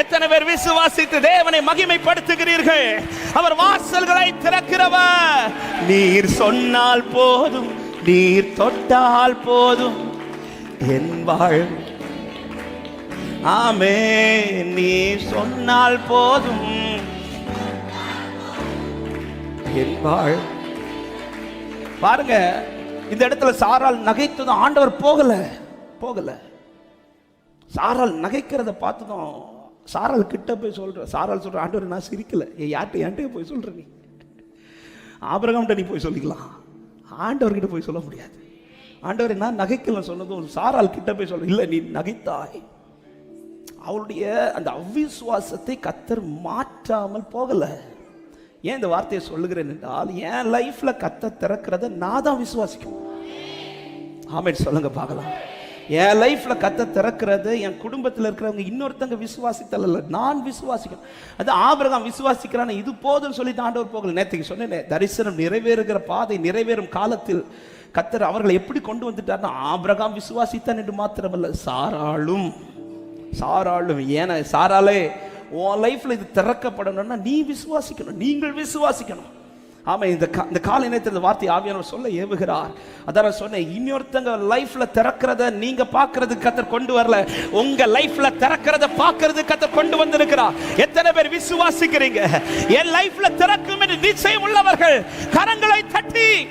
எத்தனை பேர் விசுவாசித்து தேவனை மகிமைப்படுத்துகிறீர்கள்? அவர் வாசல்களை திறக்கிறவர். நீர் சொன்னால் போதும் நீர் தொட்டால் போதும். என் வாழ் ஆமே நீ சொன்னால் போதும். என் வாழ் பாருங்க இந்த இடத்துல சாரால் நகைத்ததும் ஆண்டவர் போகல. போகல. சாரால் நகைக்கிறத பார்த்ததும் சாரால் கிட்ட போய் சொல்கிற சாரால் சொல்கிற ஆண்டவர் நான் சிரிக்கலை. ஏன் யார்கிட்ட என்கிட்ட போய் சொல்கிற நீ? ஆபிரகாம்கிட்ட நீ போய் சொல்லிக்கலாம். ஆண்டவர்கிட்ட போய் சொல்ல முடியாது. ஆண்டவர் நான் நகைக்கல சொன்னதும் சாரால் கிட்ட போய் சொல்ல இல்லை நீ நகைத்தாய். அவளுடைய அந்த அவிசுவாசத்தை கத்தர் மாற்றாமல் போகலை. ஏன் இந்த வார்த்தையை சொல்லுகிறேன் என்றால் என் லைஃப்ல கத்த திறக்கிறத நான் தான் விசுவாசிக்கணும். ஆமேட் சொல்லுங்க பார்க்கலாம். என் லைஃப்பில் கத்த திறக்கிறது என் குடும்பத்தில் இருக்கிறவங்க இன்னொருத்தங்க விசுவாசித்தல் இல்லை நான் விசுவாசிக்கணும். அது ஆபிரகாம் விசுவாசிக்கிறான் இது போதும்னு சொல்லி ஆண்டவர் போகல. நேற்றுக்கு சொன்னேன் தரிசனம் நிறைவேறுகிற பாதை நிறைவேறும் காலத்தில் கத்தர் அவர்களை எப்படி கொண்டு வந்துட்டார்னா ஆபிரகாம் விசுவாசித்தான் என்று மாத்திரமல்ல சாராளும். சாராளும். ஏன்னா சாராலே உன் லைஃப்பில் இது திறக்கப்படணும்னா நீ விசுவாசிக்கணும். நீங்கள் விசுவாசிக்கணும். ஆமாம் இந்த கா- இந்த காலை நேரத்தில் இந்த வார்த்தை ஆவியானவர் சொல்ல ஏவுகிறார். அதான் நான் சொன்னேன் இன்னொருத்தங்க லைஃப்பில் திறக்கிறத நீங்கள் பார்க்கறது கத்தர் கொண்டு வரல. உங்கள் லைஃப்பில் திறக்கிறத பார்க்கறது கத்தர் கொண்டு வந்திருக்கிறார். எத்தனை பேர் விசுவாசிக்கிறீங்க? என் லைஃப்பில் திறக்கும் என்று நிச்சயம் உள்ளவர்கள் கரங்களை தட்டி